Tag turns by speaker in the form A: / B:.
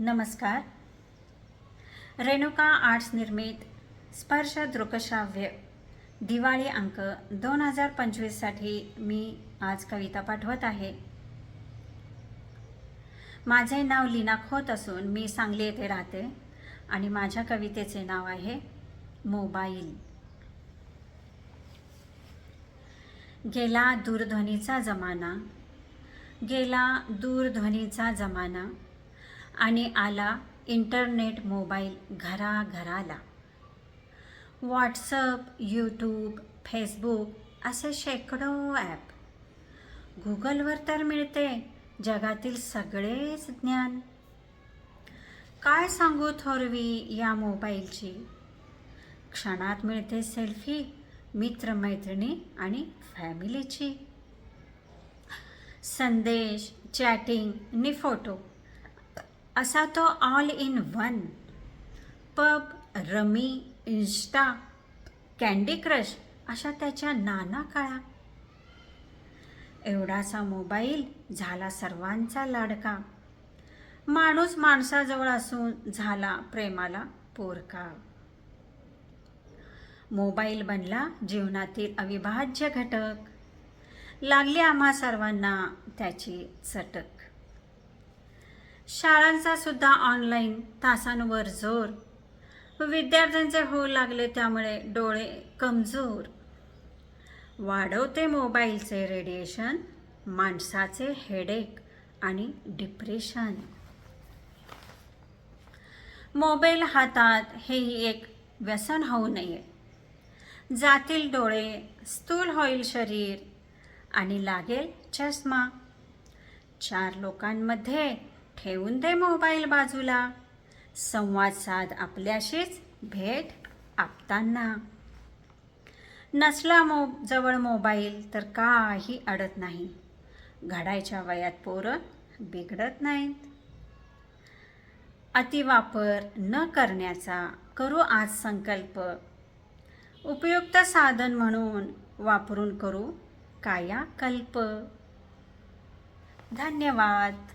A: नमस्कार. रेणुका आर्ट्स निर्मित स्पर्श दृकश्राव्य दिवाळी अंक दोन हजार पंचवीससाठी मी आज कविता पाठवत आहे. माझे नाव लीना खोत असून मी सांगली येथे राहते आणि माझ्या कवितेचे नाव आहे मोबाईल. गेला दूरध्वनीचा जमाना. गेला दूरध्वनीचा जमाना. आणि आला इंटरनेट मोबाईल घराघराला. व्हॉट्सअप यूट्यूब फेसबुक असे शेकडो ॲप. गुगलवर तर मिळते जगातील सगळेच ज्ञान. काय सांगू थोरवी या मोबाईलची? क्षणात मिळते सेल्फी मित्रमैत्रिणी आणि फॅमिलीची. संदेश चॅटिंग आणि फोटो. असा तो all in one pub rummy Insta candy crush अशा त्याच्या नाना काळा. एवढासा मोबाईल झाला सर्वांचा लाडका. माणूस माणसाजवळ असून झाला प्रेमाला पोरका. मोबाईल बनला जीवनातील अविभाज्य घटक. लागली आम्हा सर्वांना त्याची चटक. शाळांचा सुद्धा ऑनलाईन तासांवर जोर. विद्यार्थ्यांचे होऊ लागले त्यामुळे डोळे कमजोर. वाढवते मोबाईलचे रेडिएशन माणसाचे हेडेक आणि डिप्रेशन मोबाईल हातात हेही एक व्यसन होऊ नये. जातील डोळे स्थूल होईल शरीर आणि लागेल चष्मा. चार लोकांमध्ये ठेवून दे मोबाईल बाजूला. संवाद साध आपल्याशीच भेट आपताना. नसला मो जवळ मोबाईल तर काही अडत नाही. घडायच्या वयात पोरं बिघडत नाहीत. अतिवापर न करण्याचा करू आज संकल्प. उपयुक्त साधन म्हणून वापरून करू कायाकल्प. धन्यवाद.